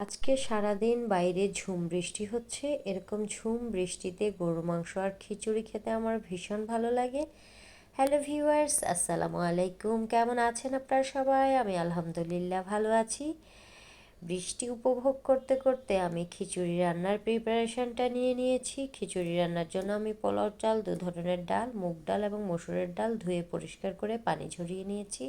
আজকে সারাদিন বাইরে ঝুম বৃষ্টি হচ্ছে। এরকম ঝুম বৃষ্টিতে গরু, মাংস আর খিচুড়ি খেতে আমার ভীষণ ভালো লাগে। হ্যালো ভিউয়ার্স, আসসালামু আলাইকুম। কেমন আছেন আপনারা সবাই? আমি আলহামদুলিল্লাহ ভালো আছি। বৃষ্টি উপভোগ করতে করতে আমি খিচুড়ি রান্নার প্রিপারেশনটা নিয়ে নিয়েছি। খিচুড়ি রান্নার জন্য আমি পোলাও চাল, দু ধরনের ডাল, মুগ ডাল এবং মসুরের ডাল ধুয়ে পরিষ্কার করে পানি ঝরিয়ে নিয়েছি।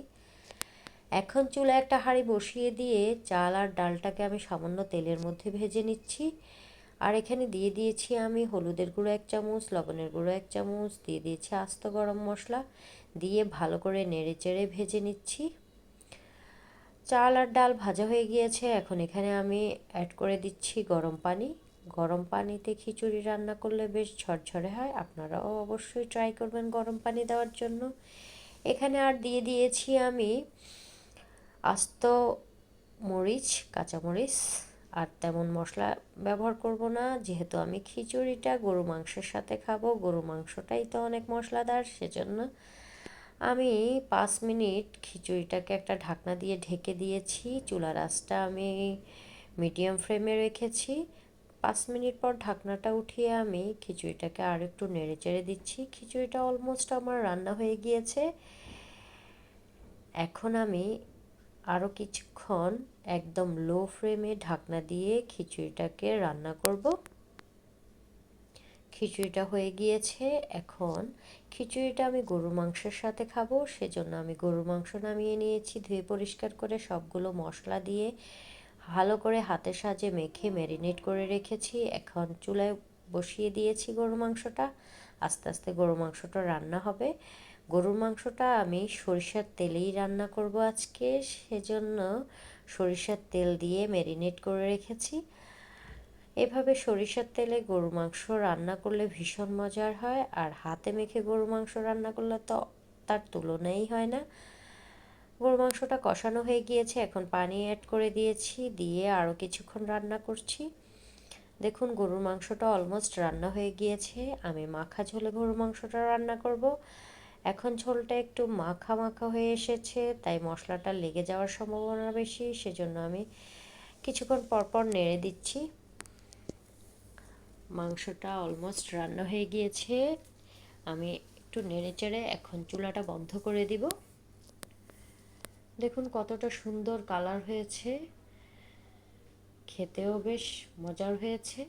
এখন চুলা একটা হাঁড়ি বসিয়ে দিয়ে চাল আর ডালটাকে আমি সামান্য তেলের মধ্যে ভেজে নিচ্ছি। আর এখানে দিয়ে দিয়েছি আমি হলুদের গুঁড়ো এক চামচ, লবণের গুঁড়ো এক চামচ, দিয়ে দিয়েছি আস্ত গরম মশলা, দিয়ে ভালো করে নেড়ে চেড়ে ভেজে নিচ্ছি। চাল আর ডাল ভাজা হয়ে গিয়েছে, এখন এখানে আমি অ্যাড করে দিচ্ছি গরম পানি। গরম পানিতে খিচুড়ি রান্না করলে বেশ ঝরঝরে হয়, আপনারাও অবশ্যই ট্রাই করবেন গরম পানি দেওয়ার জন্য। এখানে আর দিয়ে দিয়েছি আমি আস্ত মরিচ কাঁচামরিচ আর তেমন মশলা ব্যবহার করব না। যেহেতু আমি খিচুড়িটা গরু মাংসের সাথে খাব, গরু মাংসটাই তো অনেক মশলাদার, সেজন্য আমি পাঁচ মিনিট খিচুড়িটাকে একটা ঢাকনা দিয়ে ঢেকে দিয়েছি। চুলার আঁচটা আমি মিডিয়াম ফ্লেমে রেখেছি। পাঁচ মিনিট পর ঢাকনাটা উঠিয়ে আমি খিচুড়িটাকে আর একটু নেড়ে চেড়ে দিচ্ছি। খিচুড়িটা অলমোস্ট আমার রান্না হয়ে গিয়েছে। এখন আমি আরও কিছুক্ষণ একদম লো ফ্লেমে ঢাকনা দিয়ে খিচুড়িটাকে রান্না করব। খিচুড়িটা হয়ে গিয়েছে, এখন খিচুড়িটা আমি গরুর মাংসের সাথে খাব, সেজন্য আমি গরুর মাংস নামিয়ে নিয়েছি, ধুয়ে পরিষ্কার করে সবগুলো মশলা দিয়ে ভালো করে হাতের সাজে মেখে ম্যারিনেট করে রেখেছি। এখন চুলায় বসিয়ে দিয়েছি গরুর মাংসটা, আস্তে আস্তে গরুর মাংসটা রান্না হবে। গরুর মাংসটা আমি সরিষার তেলেই রান্না করব আজকে, সেজন্য সরিষার তেল দিয়ে ম্যারিনেট করে রেখেছি। এভাবে সরিষার তেলে গরুর মাংস রান্না করলে ভীষণ মজার হয়, আর হাতে মেখে গরুর মাংস রান্না করলে তো তার তুলনাই হয় না। গরুর মাংসটা কষানো হয়ে গিয়েছে, এখন পানি অ্যাড করে দিয়েছি, দিয়ে আরও কিছুক্ষণ রান্না করছি। দেখুন, গরুর মাংসটা অলমোস্ট রান্না হয়ে গিয়েছে, আমি মাখা ঝোলে গরুর মাংসটা রান্না করব। এখন ঝোলটা একটু মাখা মাখা হয়ে এসেছে, তাই মশলাটা লেগে যাওয়ার সম্ভাবনা বেশি, সেজন্য আমি কিছুক্ষণ পরপর নেড়ে দিচ্ছি। মাংসটা অলমোস্ট রান্না হয়ে গিয়েছে। আমি একটু নেড়ে চেড়ে এখন চুলাটা বন্ধ করে দিব। দেখুন কতটা সুন্দর কালার হয়েছে। খেতেও বেশ মজার হয়েছে।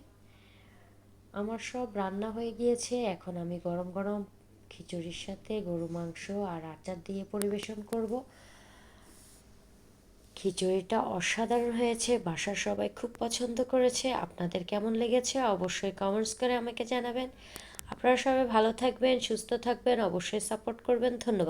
আমার সব রান্না হয়ে গিয়েছে, এখন আমি গরম গরম খিচুড়ির সাথে গরু মাংস আর আচার দিয়ে পরিবেশন করব। খিচুড়িটা অসাধারণ হয়েছে, বাসার সবাই খুব পছন্দ করেছে। আপনাদের কেমন লেগেছে অবশ্যই কমেন্টস করে আমাকে জানাবেন। আপনারা সবাই ভালো থাকবেন, সুস্থ থাকবেন, অবশ্যই সাপোর্ট করবেন। ধন্যবাদ।